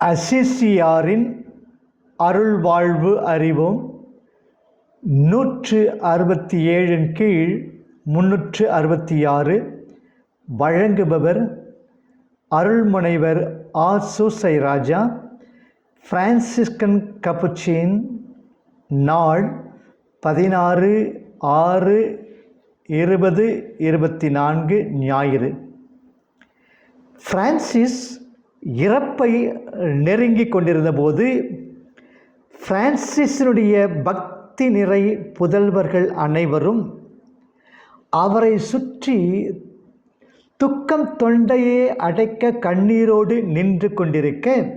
அசிசியாரின் அருள் வாழ்வு அறிவோம் நூற்று அறுபத்தி ஏழின் கீழ் முன்னூற்று அறுபத்தி ஆறு வழங்குபவர் அருள்முனைவர் ஆ சூசை ராஜா பிரான்சிஸ்கன் கப்புச்சின் நாள் பதினாறு ஆறு இருபது இருபத்தி நான்கு ஞாயிறு. பிரான்சிஸ் இறப்பை நெருங்கி கொண்டிருந்தபோது பிரான்சிஸினுடைய பக்தி நிறை புதல்வர்கள் அனைவரும் அவரை சுற்றி துக்கம் தொண்டையே அடைக்க கண்ணீரோடு நின்று கொண்டிருக்க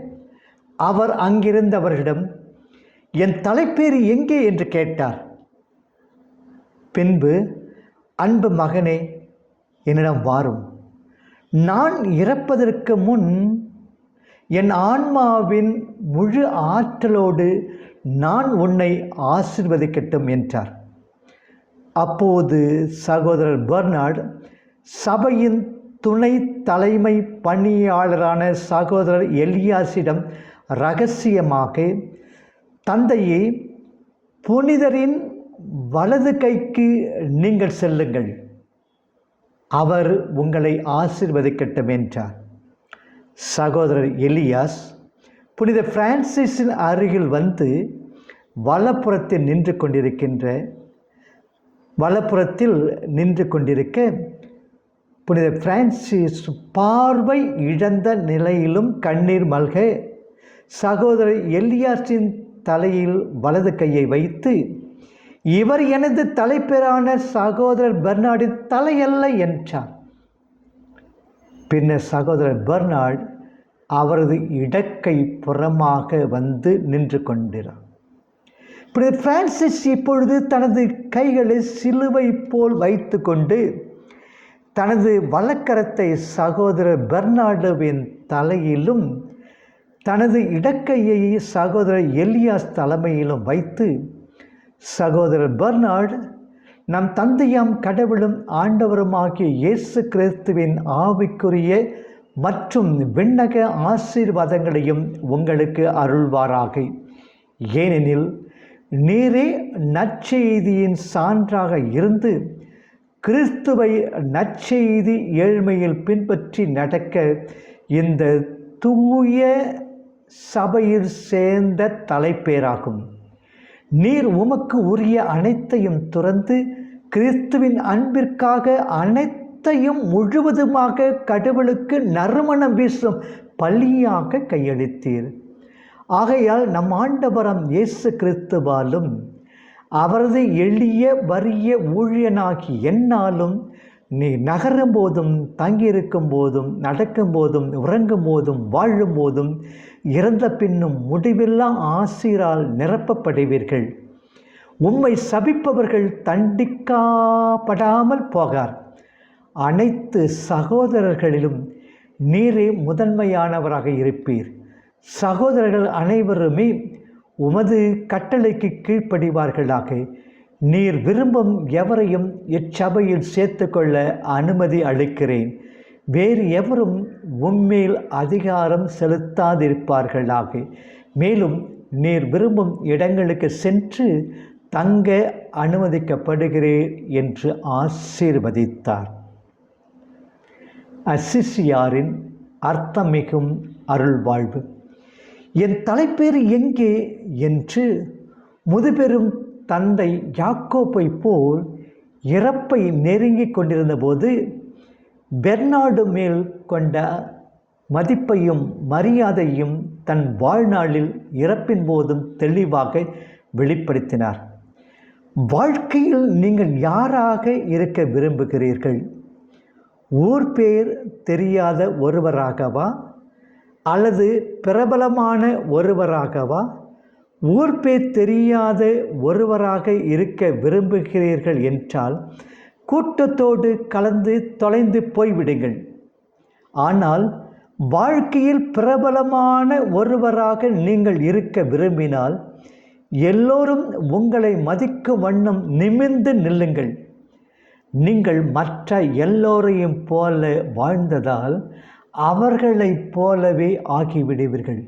அவர் அங்கிருந்தவர்களிடம் என் தலைப்பேறு எங்கே? என்று கேட்டார். பின்பு அன்பு மகனே என்னிடம் வாரும். நான் இறப்பதற்கு முன் என் ஆன்மாவின் முழு ஆற்றலோடு நான் உன்னை ஆசிர்வதிக்கட்டும் என்றார். அப்போது சகோதரர் பெர்னார்ட் சபையின் துணை தலைமை பணியாளரான சகோதரர் எலியாசிடம் ரகசியமாக தந்தையே புனிதரின் வலது கைக்கு நீங்கள் செல்லுங்கள். அவர் உங்களை ஆசிர்வதிக்கட்டும் என்றார். சகோதரர் எலியாஸ் புனித பிரான்சிஸின் அருகில் வந்து வலப்புறத்தில் நின்று கொண்டிருக்கின்ற வலப்புறத்தில் நின்று கொண்டிருக்க புனித பிரான்சிஸ் பார்வை இழந்த நிலையிலும் கண்ணீர் மல்க சகோதரர் எல்லியாஸின் தலையில் வலது கையை வைத்து இவர் எனது தலைப்பேரான சகோதரர் பெர்னார்டின் தலையல்ல என்றார் பின்னர் சகோதரர் பெர்னார்ட் அவரது இடக்கை புறமாக வந்து நின்று கொண்டிறார் இப்படி பிரான்சிஸ் இப்பொழுது தனது கைகளை சிலுவை போல் வைத்து கொண்டு தனது வழக்கரத்தை சகோதரர் பெர்னார்டுவின் தலையிலும் தனது இடக்கையை சகோதரர் எலியாஸ் தலைமையிலும் வைத்து சகோதரர் பெர்னார்டு நம் தந்தையாம் கடவுளும் ஆண்டவருமாகிய இயேசு கிறிஸ்துவின் ஆவிக்குரிய மற்றும் விண்ணக ஆசீர்வாதங்களையும் உங்களுக்கு அருள்வாராக. ஏனெனில் நீரே நற்செய்தியின் சான்றாக இருந்து கிறிஸ்துவை நற்செய்தி ஏழ்மையில் பின்பற்றி நடக்க இந்த தூய சபையில் சேர்ந்த தலைப்பேராகும். நீர் உமக்கு உரிய அனைத்தையும் துறந்து கிறிஸ்துவின் அன்பிற்காக அனைத்தையும் முழுவதுமாக கடவுளுக்கு நறுமணம் வீசும் பலியாக கையளித்தீர். ஆகையால் நம் ஆண்டவரம் இயேசு கிறிஸ்துவாலும் அவரது எளிய வறிய ஊழியனாகி என்னாலும் நீ நகரும் போதும் தங்கியிருக்கும் போதும் நடக்கும் போதும் உறங்கும் போதும் வாழும் போதும் இறந்த பின்னும் முடிவில்லா ஆசிரால் நிரப்பப்படுவீர்கள். உம்மை சபிப்பவர்கள் தண்டிக்கப்படாமல் போகார். அனைத்து சகோதரர்களிலும் நீரே முதன்மையானவராக இருப்பீர். சகோதரர்கள் அனைவருமே உமது கட்டளைக்கு கீழ்ப்படிவார்களாக. நீர் விரும்பும் எவரையும் இச்சபையில் சேர்த்துக்கொள்ள அனுமதி அளிக்கிறேன். வேறு எவரும் உம்மேல் அதிகாரம் செலுத்தாதிருப்பார்களாக. மேலும் நீர் விரும்பும் இடங்களுக்கு சென்று தங்க அனுமதிக்கப்படுகிறேன் என்று ஆசீர்வதித்தார். அசிசியாரின் அர்த்தமிகும் அருள்வாழ்வு. என் தலைப்பேறு எங்கே என்று முதுபெரும் தந்தை யாக்கோப்பை போல் இறப்பை நெருங்கிக் கொண்டிருந்தபோது பெர்னாடு மேல் கொண்ட மதிப்பையும் மரியாதையும் தன் வாழ்நாளில் இறப்பின் போதும் தெளிவாக வெளிப்படுத்தினார். வாழ்க்கையில் நீங்கள் யாராக இருக்க விரும்புகிறீர்கள்? ஊர் பேர் தெரியாத ஒருவராகவா? அல்லது பிரபலமான ஒருவராகவா? ஊர் பேர் தெரியாத ஒருவராக இருக்க விரும்புகிறீர்கள் என்றால் கூட்டத்தோடு கலந்து தொலைந்து போய்விடுங்கள். ஆனால் வாழ்க்கையில் பிரபலமான ஒருவராக நீங்கள் இருக்க விரும்பினால் எல்லோரும் உங்களை மதிக்கும் வண்ணம் நிமிர்ந்து நில்லுங்கள். நீங்கள் மற்ற எல்லோரையும் போல வாழ்ந்ததால் அவர்களைப் போலவே ஆகிவிடுவீர்கள்.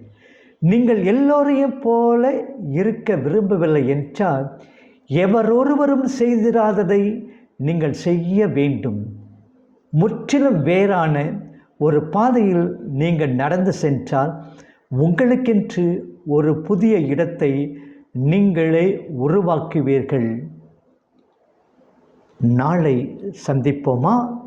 நீங்கள் எல்லோரையும் போல இருக்க விரும்பவில்லை என்றால் எவரொருவரும் செய்திராததை நீங்கள் செய்ய வேண்டும். முற்றிலும் வேறான ஒரு பாதையில் நீங்கள் நடந்து சென்றால் உங்களுக்கென்று ஒரு புதிய இடத்தை நீங்களே உருவாக்குவீர்கள். நாளை சந்திப்போமா?